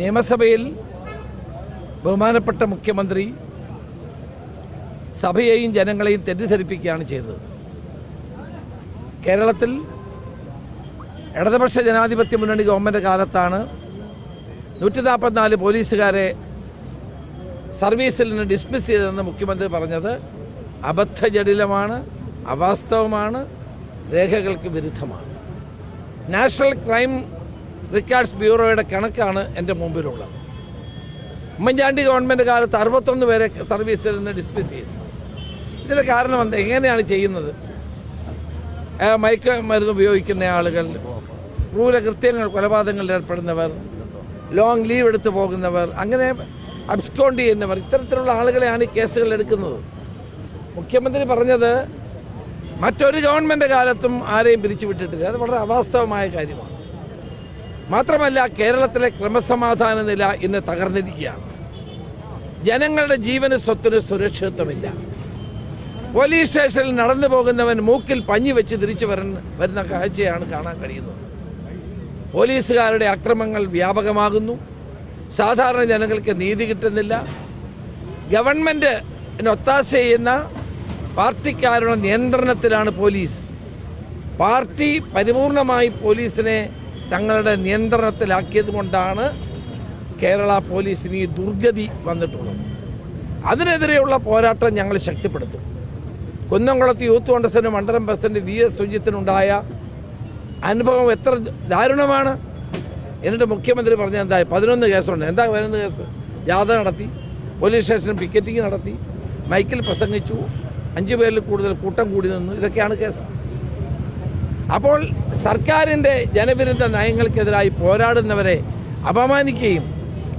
നിയമസഭയിൽ ബഹുമാനപ്പെട്ട മുഖ്യമന്ത്രി സഭയെയും ജനങ്ങളെയും തെറ്റിദ്ധരിപ്പിക്കുകയാണ് ചെയ്തത്. കേരളത്തിൽ ഇടതുപക്ഷ ജനാധിപത്യ മുന്നണി ഗവൺമെന്റ് കാലത്താണ് നൂറ്റി നാൽപ്പത്തിനാല് പോലീസുകാരെ സർവീസിൽ നിന്ന് ഡിസ്മിസ് ചെയ്തതെന്ന് മുഖ്യമന്ത്രി പറഞ്ഞത് അബദ്ധജടിലമാണ് അവാസ്തവമാണ് രേഖകൾക്ക് വിരുദ്ധമാണ്. നാഷണൽ ക്രൈം റെക്കോർഡ്സ് ബ്യൂറോയുടെ കണക്കാണ് എന്റെ മുമ്പിലുള്ളത്. ഉമ്മൻചാണ്ടി ഗവൺമെന്റ് കാലത്ത് അറുപത്തൊന്ന് പേരെ സർവീസിൽ നിന്ന് ഡിസ്മിസ് ചെയ്തു. ഇതിന്റെ കാരണം എന്താ? എങ്ങനെയാണ് ചെയ്യുന്നത്? മയക്ക് മരുന്ന് ഉപയോഗിക്കുന്ന ആളുകൾ ക്രൂര കൃത്യങ്ങൾ കൊലപാതകങ്ങളിൽ ഏർപ്പെടുന്നവർ ലോങ് ലീവ് എടുത്ത് പോകുന്നവർ അങ്ങനെ അബ്സ്കോണ്ട് ചെയ്യുന്നവർ ഇത്തരത്തിലുള്ള ആളുകളെയാണ് ഈ കേസുകൾ എടുക്കുന്നത്. മുഖ്യമന്ത്രി പറഞ്ഞത് മറ്റൊരു ഗവൺമെന്റ് കാലത്തും ആരെയും പിരിച്ചുവിട്ടിട്ടില്ല. അത് വളരെ അവാസ്തവമായ കാര്യമാണ്. മാത്രമല്ല കേരളത്തിലെ ക്രമസമാധാന നില ഇന്ന് തകർന്നിരിക്കുകയാണ്. ജനങ്ങളുടെ ജീവന് സ്വത്തിന് സുരക്ഷിതത്വമില്ല. പോലീസ് സ്റ്റേഷനിൽ നടന്നു പോകുന്നവൻ മൂക്കിൽ പഞ്ഞി വെച്ച് തിരിച്ചു വരുന്ന വരുന്ന കാഴ്ചയാണ് കാണാൻ കഴിയുന്നത്. പോലീസുകാരുടെ അക്രമങ്ങൾ വ്യാപകമാകുന്നു. സാധാരണ ജനങ്ങൾക്ക് നീതി കിട്ടുന്നില്ല. ഗവൺമെന്റ് ഒത്താശ ചെയ്യുന്ന പാർട്ടിക്കാരുടെ നിയന്ത്രണത്തിലാണ് പോലീസ്. പാർട്ടി പരിപൂർണമായി പോലീസിനെ തങ്ങളുടെ നിയന്ത്രണത്തിലാക്കിയത് കൊണ്ടാണ് കേരള പോലീസിന് ഈ ദുർഗതി വന്നിട്ടുള്ളത്. അതിനെതിരെയുള്ള പോരാട്ടം ഞങ്ങൾ ശക്തിപ്പെടുത്തും. കുന്നംകുളത്ത് യൂത്ത് കോൺഗ്രസിന് മണ്ഡലം പ്രസിഡന്റ് വി എസ് സുജിത്തിനുണ്ടായ അനുഭവം എത്ര ദാരുണമാണ്. എന്നിട്ട് മുഖ്യമന്ത്രി പറഞ്ഞ എന്താ പതിനൊന്ന് കേസുണ്ട്. എന്താ പതിനൊന്ന് കേസ്? ജാഥ നടത്തി പോലീസ് സ്റ്റേഷനിൽ പിക്കറ്റിംഗ് നടത്തി മൈക്കിൽ പ്രസംഗിച്ചു അഞ്ചു പേരിൽ കൂടുതൽ കൂട്ടം കൂടി നിന്നു. ഇതൊക്കെയാണ് കേസ്. അപ്പോൾ സർക്കാരിന്റെ ജനവിരുദ്ധ നയങ്ങൾക്കെതിരായി പോരാടുന്നവരെ അപമാനിക്കുകയും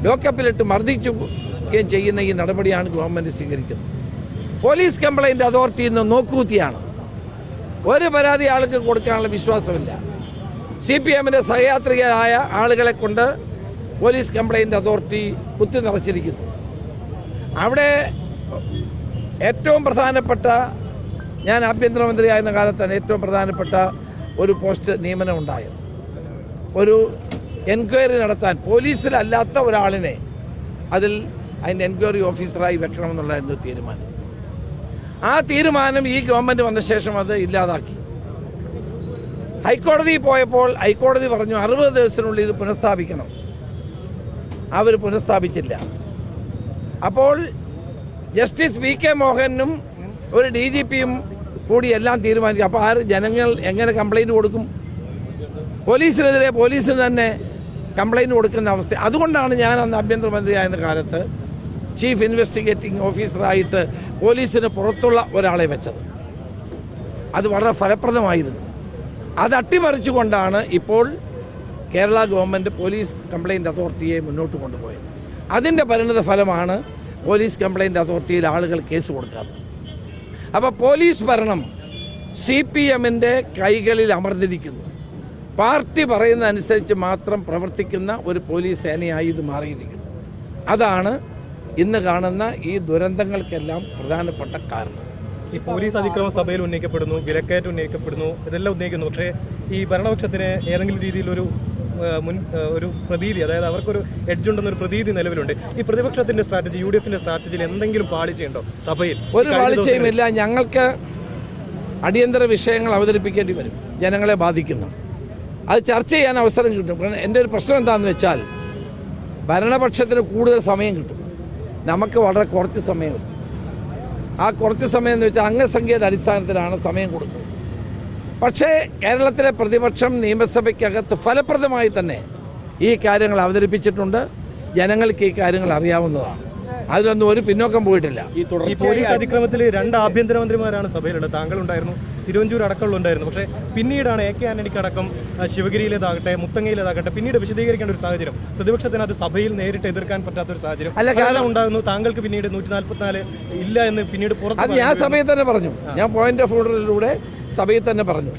ലോക്കപ്പിലിട്ട് മർദ്ദിക്കുകയും ചെയ്യുന്ന ഈ നടപടിയാണ് ഗവൺമെന്റ് സ്വീകരിക്കുന്നത്. പോലീസ് കംപ്ലൈന്റ് അതോറിറ്റി ഇന്ന് നോക്കൂത്തിയാണ്. ഒരു പരാതി ആൾക്ക് കൊടുക്കാനുള്ള വിശ്വാസമില്ല. സി പി എമ്മിന്റെ സഹയാത്രികരായ ആളുകളെ കൊണ്ട് പോലീസ് കംപ്ലൈന്റ് അതോറിറ്റി കുത്തി നിറച്ചിരിക്കുന്നു. അവിടെ ഏറ്റവും പ്രധാനപ്പെട്ട ഞാൻ ആഭ്യന്തരമന്ത്രിയായിരുന്ന കാലത്താണ് ഏറ്റവും പ്രധാനപ്പെട്ട ഒരു പോസ്റ്റ് നിയമനം ഉണ്ടായത്. ഒരു എൻക്വയറി നടത്താൻ പോലീസിലല്ലാത്ത ഒരാളിനെ അതിൽ അതിന്റെ എൻക്വയറി ഓഫീസറായി വെക്കണമെന്നുള്ളതായിരുന്നു തീരുമാനം. ആ തീരുമാനം ഈ ഗവൺമെന്റ് വന്ന ശേഷം അത് ഇല്ലാതാക്കി. ഹൈക്കോടതി പോയപ്പോൾ ഹൈക്കോടതി പറഞ്ഞു അറുപത് ദിവസത്തിനുള്ളിൽ ഇത് പുനഃസ്ഥാപിക്കണം. അവർ പുനഃസ്ഥാപിച്ചില്ല. അപ്പോൾ ജസ്റ്റിസ് വി കെ മോഹനും ഒരു ഡി ജി പിയും കൂടി എല്ലാം തീരുമാനിക്കും. അപ്പോൾ ആര് ജനങ്ങൾ എങ്ങനെ കംപ്ലൈന്റ് കൊടുക്കും? പോലീസിനെതിരെ പോലീസിന് തന്നെ കംപ്ലൈന്റ് കൊടുക്കുന്ന അവസ്ഥ. അതുകൊണ്ടാണ് ഞാൻ അന്ന് ആഭ്യന്തരമന്ത്രിയായിരുന്ന കാലത്ത് ചീഫ് ഇൻവെസ്റ്റിഗേറ്റിംഗ് ഓഫീസറായിട്ട് പോലീസിന് പുറത്തുള്ള ഒരാളെ വെച്ചത്. അത് വളരെ ഫലപ്രദമായിരുന്നു. അത് അട്ടിമറിച്ചുകൊണ്ടാണ് ഇപ്പോൾ കേരള ഗവൺമെന്റ് പോലീസ് കംപ്ലൈന്റ് അതോറിറ്റിയെ മുന്നോട്ട് കൊണ്ടുപോയത്. അതിന്റെ പരിണിത ഫലമാണ് പോലീസ് കംപ്ലൈന്റ് അതോറിറ്റിയിൽ ആളുകൾ കേസ് കൊടുക്കാത്തത്. അപ്പോൾ പോലീസ് ഭരണം സി പി എമ്മിന്റെ കൈകളിൽ അമർന്നിരിക്കുന്നു. പാർട്ടി പറയുന്ന അനുസരിച്ച് മാത്രം പ്രവർത്തിക്കുന്ന ഒരു പോലീസ് സേനയായി ഇത് മാറിയിരിക്കുന്നു. അതാണ് ഇന്ന് കാണുന്ന ഈ ദുരന്തങ്ങൾക്കെല്ലാം പ്രധാനപ്പെട്ട കാരണം. ഈ പോലീസ് അതിക്രമ സഭയിൽ ഉന്നയിക്കപ്പെടുന്നു വിലക്കയറ്റം ഉന്നയിക്കപ്പെടുന്നു ഇതെല്ലാം ഉന്നയിക്കുന്നു. പക്ഷേ ഈ ഭരണപക്ഷത്തിന് ഏതെങ്കിലും ആ, മുൻ ഒരു പ്രതീതി അതായത് അവർക്കൊരു എഡ്ജ് ഉണ്ടെന്നൊരു പ്രതീതി നിലവിലുണ്ട്. ഈ പ്രതിപക്ഷത്തിന്റെ സ്ട്രാറ്റജി യു ഡി എഫിന്റെ സ്ട്രാറ്റജിയിൽ എന്തെങ്കിലും പാളിച്ചയുണ്ടോ സഭയിൽ? ഒരു പാളിച്ചയുമില്ല ഞങ്ങൾക്ക് അടിയന്തര വിഷയങ്ങൾ അവതരിപ്പിക്കേണ്ടി വരും. ജനങ്ങളെ ബാധിക്കുന്ന. അത് ചർച്ച ചെയ്യാൻ അവസരം കിട്ടും. കാരണം എന്റെ ഒരു പ്രശ്നം എന്താണെന്ന് വെച്ചാൽ ഭരണപക്ഷത്തിന് കൂടുതൽ സമയം കിട്ടും. നമുക്ക് വളരെ കുറച്ച് സമയം. ആ കുറച്ച് സമയം എന്ന് വെച്ചാൽ അംഗസംഖ്യയുടെ അടിസ്ഥാനത്തിലാണ് സമയം കൊടുക്കുന്നത്. പക്ഷേ കേരളത്തിലെ പ്രതിപക്ഷം നിയമസഭയ്ക്കകത്ത് ഫലപ്രദമായി തന്നെ ഈ കാര്യങ്ങൾ അവതരിപ്പിച്ചിട്ടുണ്ട്. ജനങ്ങൾക്ക് ഈ കാര്യങ്ങൾ അറിയാവുന്നതാണ്. അതിലൊന്നും ഒരു പിന്നോക്കം പോയിട്ടില്ല. ഈ പോലീസ് അതിക്രമത്തിൽ രണ്ട് ആഭ്യന്തരമന്ത്രിമാരാണ് സഭയിലുള്ളത്. താങ്കൾ ഉണ്ടായിരുന്നു തിരുവഞ്ചൂർ അടക്കമുള്ള ഉണ്ടായിരുന്നു പക്ഷേ പിന്നീടാണ് എ കെ ആന്റണിക്ക് അടക്കം ശിവഗിരിയിലേതാകട്ടെ മുത്തങ്ങയിലേതാകട്ടെ പിന്നീട് വിശദീകരിക്കേണ്ട ഒരു സാഹചര്യം. പ്രതിപക്ഷത്തിന് അത് സഭയിൽ നേരിട്ട് എതിർക്കാൻ പറ്റാത്ത ഒരു സാഹചര്യം. അല്ല, കാരണം- ഉണ്ടാകുന്നു. താങ്കൾക്ക് പിന്നീട് നൂറ്റി നാൽപ്പത്തിനാല് ഇല്ല എന്ന് പിന്നീട് പുറത്ത് ഞാൻ സമയത്ത് തന്നെ പറഞ്ഞു. ഞാൻ പോയിന്റ് ഓഫ് ഓർഡറിലൂടെ സഭയിൽ തന്നെ പറഞ്ഞു.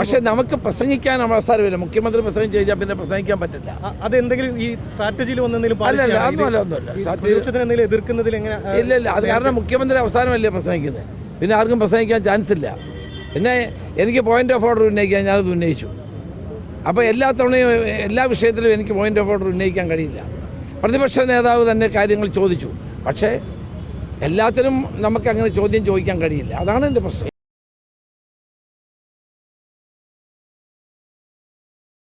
പക്ഷേ നമുക്ക് പ്രസംഗിക്കാൻ അവസരമില്ല. മുഖ്യമന്ത്രി പ്രസംഗിച്ചു കഴിഞ്ഞാൽ പിന്നെ പ്രസംഗിക്കാൻ പറ്റില്ല. അതെന്തെങ്കിലും ഈ സ്ട്രാറ്റജിയിൽ അല്ലല്ല അതൊന്നുമല്ല ഒന്നുമല്ല എതിർക്കുന്നതിൽ എങ്ങനെ ഇല്ല ഇല്ല. അത് കാരണം മുഖ്യമന്ത്രി അവസാനമല്ലേ പ്രസംഗിക്കുന്നത് പിന്നെ ആർക്കും പ്രസംഗിക്കാൻ ചാൻസ് ഇല്ല പിന്നെ എനിക്ക് പോയിന്റ് ഓഫ് ഓർഡർ ഉന്നയിക്കാൻ ഞാനത് ഉന്നയിച്ചു. അപ്പോൾ എല്ലാ തവണയും എല്ലാ വിഷയത്തിലും എനിക്ക് പോയിന്റ് ഓഫ് ഓർഡർ ഉന്നയിക്കാൻ കഴിയില്ല. പ്രതിപക്ഷ നേതാവ് തന്നെ കാര്യങ്ങൾ ചോദിച്ചു. പക്ഷേ എല്ലാത്തിനും നമുക്ക് അങ്ങനെ ചോദ്യം ചോദിക്കാൻ കഴിയില്ല. അതാണ് എന്റെ പ്രശ്നം.